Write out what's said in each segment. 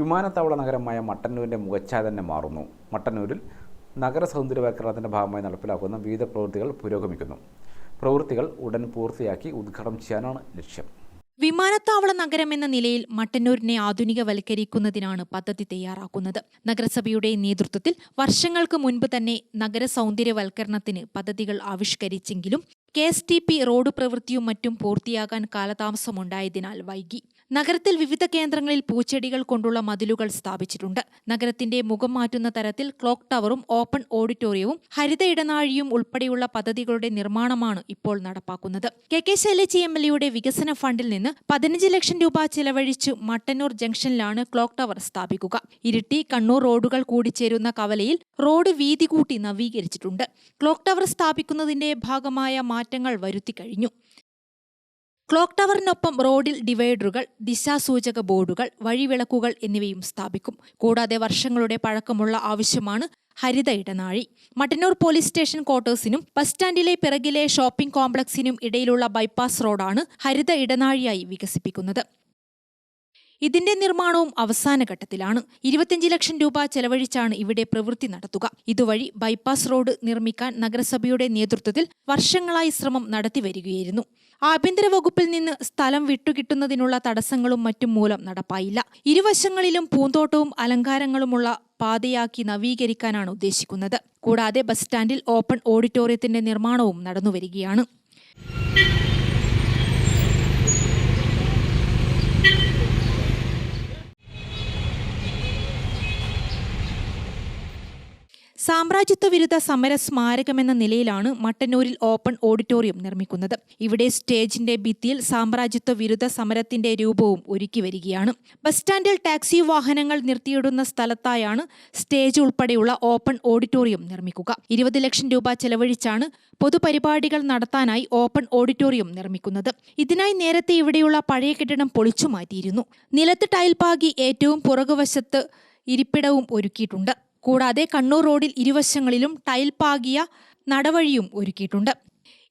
വിമാനത്താവള നഗരമായ മട്ടന്നൂരിന്റെ മുഖച്ഛായ തന്നെ മാറുന്നു. മട്ടന്നൂരിൽ നഗര സൗന്ദര്യവൽക്കരണത്തിന്റെ ഭാഗമായി നടപ്പിലാക്കുന്ന വിവിധ പ്രവൃത്തികൾ പുരോഗമിക്കുന്നു. പ്രവൃത്തികൾ ഉടൻ പൂർത്തിയാക്കി ഉദ്ഘാടനം ചെയ്യാനാണ് ലക്ഷ്യം. വിമാനത്താവള നഗരം എന്ന നിലയിൽ മട്ടന്നൂരിനെ ആധുനികവൽക്കരിക്കുന്നതിനാണ് പദ്ധതി തയ്യാറാക്കുന്നത്. നഗരസഭയുടെ നേതൃത്വത്തിൽ വർഷങ്ങൾക്ക് മുൻപ് തന്നെ നഗര സൗന്ദര്യവൽക്കരണത്തിന് പദ്ധതികൾ ആവിഷ്കരിച്ചെങ്കിലും K S T P road പ്രവൃത്തിയും മറ്റും പൂർത്തിയാകാൻ കാലതാമസമുണ്ടായതിനാൽ വൈകി. നഗരത്തിൽ വിവിധ കേന്ദ്രങ്ങളിൽ പൂച്ചെടികൾ കൊണ്ടുള്ള മതിലുകൾ സ്ഥാപിച്ചിട്ടുണ്ട്. നഗരത്തിന്റെ മുഖം മാറ്റുന്ന തരത്തിൽ ക്ലോക്ക് ടവറും ഓപ്പൺ ഓഡിറ്റോറിയവും ഹരിത ഇടനാഴിയും ഉൾപ്പെടെയുള്ള പദ്ധതികളുടെ നിർമ്മാണമാണ് ഇപ്പോൾ നടപ്പാക്കുന്നത്. K K Shailaja M L എയുടെ വികസന ഫണ്ടിൽ നിന്ന് പതിനഞ്ച് ലക്ഷം രൂപ ചെലവഴിച്ച് മട്ടന്നൂർ ജംഗ്ഷനിലാണ് ക്ലോക്ക് ടവർ സ്ഥാപിക്കുക. ഇരിട്ടി കണ്ണൂർ റോഡുകൾ കൂടിച്ചേരുന്ന കവലയിൽ റോഡ് വീതി കൂട്ടി നവീകരിച്ചിട്ടുണ്ട്. ക്ലോക്ക് ടവർ സ്ഥാപിക്കുന്നതിന്റെ ഭാഗമായ മാറ്റങ്ങൾ വരുത്തി കഴിഞ്ഞു. ക്ലോക്ക് ടവറിനൊപ്പം റോഡിൽ ഡിവൈഡറുകൾ ദിശാസൂചക ബോർഡുകൾ വഴിവിളക്കുകൾ എന്നിവയും സ്ഥാപിക്കും. കൂടാതെ വർഷങ്ങളുടെ പഴക്കമുള്ള ആവശ്യമാണ് ഹരിത ഇടനാഴി. മട്ടന്നൂർ പോലീസ് സ്റ്റേഷൻ ക്വാർട്ടേഴ്സിനും ബസ് സ്റ്റാൻഡിലെ പിറകിലെ ഷോപ്പിംഗ് കോംപ്ലക്സിനും ഇടയിലുള്ള ബൈപ്പാസ് റോഡാണ് ഹരിത ഇടനാഴിയായി വികസിപ്പിക്കുന്നത്. ഇതിന്റെ നിർമ്മാണവും അവസാന ഘട്ടത്തിലാണ്. ഇരുപത്തിയഞ്ച് ലക്ഷം രൂപ ചെലവഴിച്ചാണ് ഇവിടെ പ്രവൃത്തി നടത്തുക. ഇതുവഴി ബൈപ്പാസ് റോഡ് നിർമ്മിക്കാൻ നഗരസഭയുടെ നേതൃത്വത്തിൽ വർഷങ്ങളായി ശ്രമം നടത്തിവരികയായിരുന്നു ആഭ്യന്തര വകുപ്പിൽ നിന്ന് സ്ഥലം വിട്ടുകിട്ടുന്നതിനുള്ള തടസ്സങ്ങളും മറ്റും മൂലം നടപ്പായില്ല. ഇരുവശങ്ങളിലും പൂന്തോട്ടവും അലങ്കാരങ്ങളുമുള്ള പാതയാക്കി നവീകരിക്കാനാണ് ഉദ്ദേശിക്കുന്നത്. കൂടാതെ ബസ് സ്റ്റാൻഡിൽ ഓപ്പൺ ഓഡിറ്റോറിയത്തിന്റെ നിർമ്മാണവും നടന്നുവരികയാണ്. സാമ്രാജ്യത്വ വിരുദ്ധ സമര സ്മാരകം എന്ന നിലയിലാണ് മട്ടന്നൂരിൽ ഓപ്പൺ ഓഡിറ്റോറിയം നിർമ്മിക്കുന്നത്. ഇവിടെ സ്റ്റേജിന്റെ ഭിത്തിയിൽ സാമ്രാജ്യത്വ വിരുദ്ധ സമരത്തിന്റെ രൂപവും ഒരുക്കി വരികയാണ്. ബസ് സ്റ്റാൻഡിൽ ടാക്സി വാഹനങ്ങൾ നിർത്തിയിടുന്ന സ്ഥലത്തായാണ് സ്റ്റേജ് ഉൾപ്പെടെയുള്ള ഓപ്പൺ ഓഡിറ്റോറിയം നിർമ്മിക്കുക. ഇരുപത് ലക്ഷം രൂപ ചെലവഴിച്ചാണ് പൊതുപരിപാടികൾ നടത്താനായി ഓപ്പൺ ഓഡിറ്റോറിയം നിർമ്മിക്കുന്നത്. ഇതിനായി നേരത്തെ ഇവിടെയുള്ള പഴയ കെട്ടിടം പൊളിച്ചു മാറ്റിയിരുന്നു. നിലത്ത് ടൈൽപാകി ഏറ്റവും പുറകുവശത്ത് ഇരിപ്പിടവും ഒരുക്കിയിട്ടുണ്ട്. കൂടാതെ കണ്ണൂർ റോഡിൽ ഇരുവശങ്ങളിലും ടൈൽ പാകിയ നടവഴിയും ഒരുക്കിയിട്ടുണ്ട്.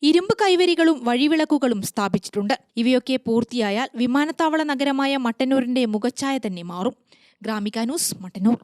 ഇരുമ്പ് കൈവരികളും വഴിവിളക്കുകളും സ്ഥാപിച്ചിട്ടുണ്ട്. ഇവയൊക്കെ പൂർത്തിയായാൽ വിമാനത്താവള നഗരമായ മട്ടന്നൂരിന്റെ മുഖച്ഛായ തന്നെ മാറും. ഗ്രാമിക ന്യൂസ് മട്ടന്നൂർ.